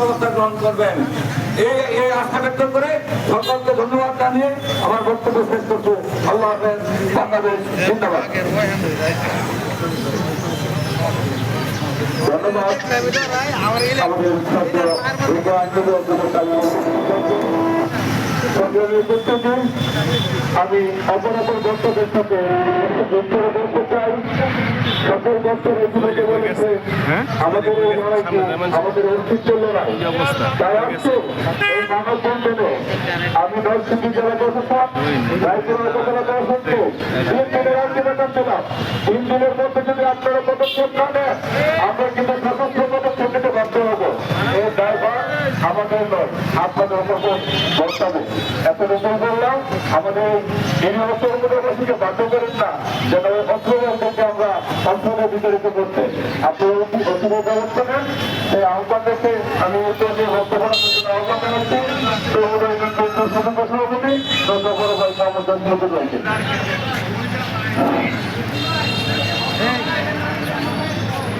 ব্যবস্থা গ্রহণ করবেন। এই আশা ব্যক্ত করে সকলকে ধন্যবাদ জানিয়ে আমার বক্তব্য শেষ করছি। আল্লাহ বাংলাদেশ আমি অপর অপর বক্তব্যের সাথে বক্তব্য করতে চাই। আমি নরসিংদী জেলা প্রশাসক রায়পুর উপজেলা প্রশাসক তিন দিনের আলটিমেটাম দিলাম তিন দিনের মধ্যে যদি আপনারা পদক্ষেপ না নেন আমরা কিন্তু সশস্ত্র পদক্ষেপ নিতে বাধ্য হব এই ড্রাইভার আমাদের নয় আপনাদের উপর এত রকম বললাম, আমাদের এই বাধ্য করেন না, যেন ওই অস্ত্রগুলোকে আমরা অস্ত্রের বিতরিত করতে। আপনারা অস্ত্র ব্যবস্থা নেন, সেই আহ্বান রেখে আমি আহ্বান জানাচ্ছি। সভাপতি জসিমুদ্দিন রয়েছে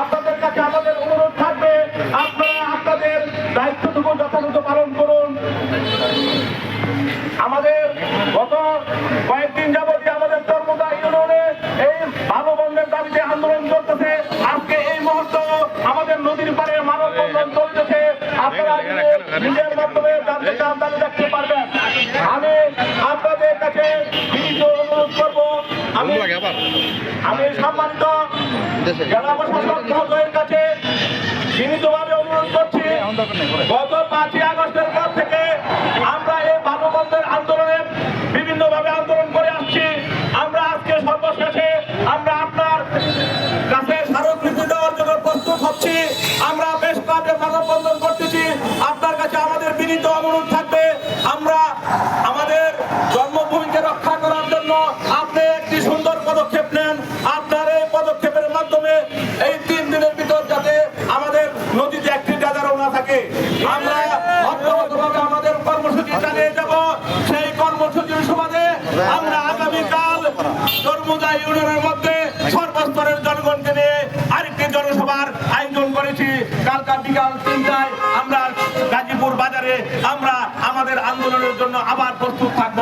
আপনাদের কাছে আমাদের অনুরোধ থাকবে আপনারা আপনাদের দায়িত্বটুকু যথাযথ পালন করুন। আমাদের গত কয়েকদিন যাবতীয় আমাদের ধর্মদা ইউনিয়নে এই ভালো বন্ধের দাবিতে আন্দোলন চলতেছে আজকে এই মুহূর্ত আমাদের নদীর পাড়ে মানব বন্ধন চলতেছে। আপনারা নিজের মাধ্যমে জানতে চান তাহলে দেখতে আমি সম্মানিত জেলা প্রশাসক মহোদয়ের কাছে সীমিতভাবে অনুরোধ করছি গত পাঁচই আগস্টের পর থেকে আমরা এই বালুবন্ধের আন্দোলনে বিভিন্নভাবে আন্দোলন করে আসছি আমরা আজকে সর্বশেষে আমরা আপনার কাছে স্মারকলিপি দেওয়ার জন্য প্রস্তুত হচ্ছি আমরা বেশ কাজে মানববন্ধন করতেছি আপনার কাছে আমাদের বিনীত অনুরোধ থাকবে আমরা আমাদের জন্মভূমিকে রক্ষা করার জন্য আপনি একটি সুন্দর পদক্ষেপ নেন আপনার এই পদক্ষেপের মাধ্যমে এই তিন দিনের ভিতর যাতে আমাদের নদীতে একটি গাজারও না থাকে আমরা অব্যাহতভাবে আমাদের কর্মসূচি চালিয়ে যাব। সেই কর্মসূচির সুবাদে আমরা আগামীকাল ইউনিয়নের মধ্যে সর্বস্তরের জনগণকে নিয়ে আরেকটি জনসভার আয়োজন করেছি। কালকা বিকাল তিনটায় আমরা গাজীপুর বাজারে আমরা আমাদের আন্দোলনের জন্য আবার প্রস্তুত থাকব।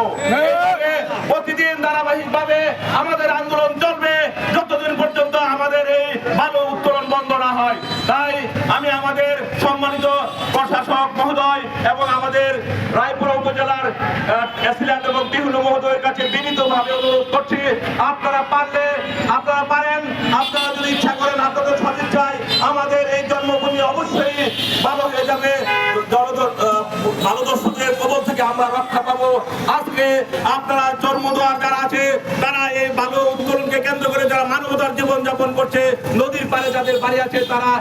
প্রতিদিন ধারাবাহিকভাবে আমাদের আন্দোলন চলবে যতদিন পর্যন্ত আমাদের এই ভালো উত্তোলন বন্ধ না হয় তাই আমি আমাদের সম্মানিত প্রশাসক মহোদয় এবং আমাদের রায়পুর উপজেলার অ্যাসিলেন্ট এবং বিভিন্ন মহোদয়ের কাছে বিনীতভাবে অনুরোধ করছি আপনারা পারলে আপনারা পারেন আপনারা যদি ইচ্ছা করেন আপনাদের সদিচ্ছায় আমাদের এই জন্মভূমি অবশ্যই ভালো হয়ে যাবে। আহ, ভালোদস্যুদের কবল থেকে আমরা রক্ষা পাবো। আজকে আপনারা জন্ম দেওয়ার যারা আছে তারা এই ভালো উত্তোলনকে কেন্দ্র করে যারা মানবতার জীবন যাপন করছে পাড়ে যাদের বাড়ি আছে, তারা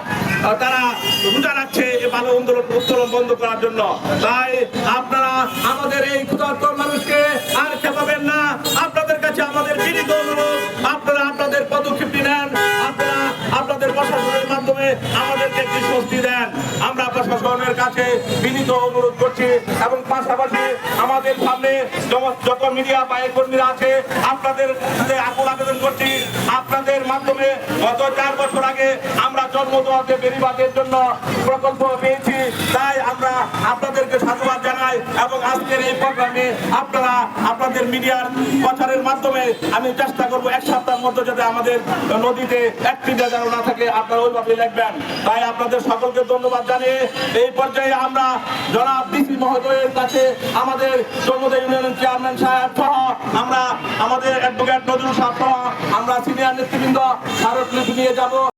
তারা রোজা রাখছে এই ভালো আন্দোলন উত্তোলন বন্ধ করার জন্য। তাই আপনারা আমাদের এই ক্ষুধার্ত মানুষকে আর খেপাবেন না। আপনাদের কাছে আমাদের বিনীত অনুরোধ আপনারা আপনাদের পদক্ষেপটি নেন আপনারা আপনাদের প্রশাসনের মাধ্যমে আমাদেরকে একটি স্বস্তি দেন। আমরা প্রশাসনের কাছে বিনীত অনুরোধ করছি এবং পাশাপাশি আমাদের সামনে যত- মিডিয়া বাহির কর্মীরা আছে, আপনাদের সাথে আকুল আবেদন করছি। আপনাদের মাধ্যমে গত চার বছর আগে আমরা জন্ম দেওয়াতে বেরিবাদের জন্য প্রকল্প পেয়েছি। তাই আমরা আপনাদেরকে সাধুবাদ জানাই, এবং আজকের এই প্রোগ্রামে আপনারা, আপনাদের মিডিয়ার প্রচারের মাধ্যমে আমি চেষ্টা করব এক সপ্তাহের মধ্যে যাতে আমাদের নদীতে একটি যেন না থাকে, আপনারা ওইভাবে লিখবেন তাই আপনাদের সকলকে ধন্যবাদ জানিয়ে এই পর্যায়ে আমরা জনাব ডিসি মহোদয়ের কাছে আমাদের জন্মদা ইউনিয়নের চেয়ারম্যান সাহেব সহ আমরা আমাদের অ্যাডভোকেট নজরুল সাহেব সহ আমরা সিনিয়র নেতৃবৃন্দ স্মারকলিপি নিয়ে যাব।